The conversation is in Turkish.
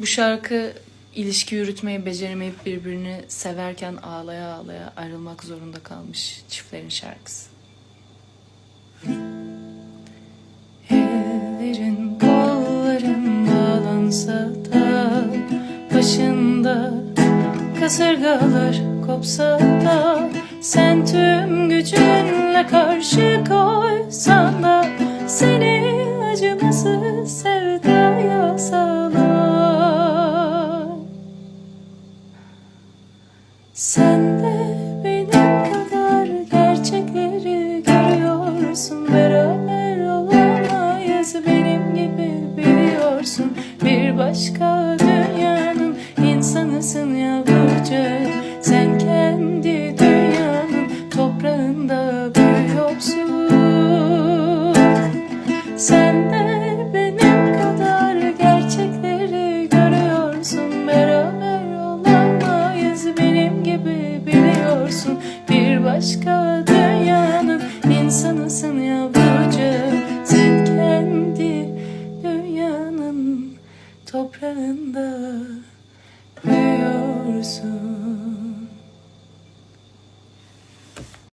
Bu şarkı ilişki yürütmeyi beceremeyip birbirini severken ağlaya ağlaya ayrılmak zorunda kalmış çiftlerin şarkısı. Ellerin kolların bağlansa da başında kasırgalar kopsa da sen tüm gücünle karşı koysan da seni Sen de benim kadar gerçekleri görüyorsun Beraber olamayız benim gibi biliyorsun. Bir başka biliyorsun Bir başka dünyanın insanısın yavrucuğum Sen kendi dünyanın toprağında büyüyorsun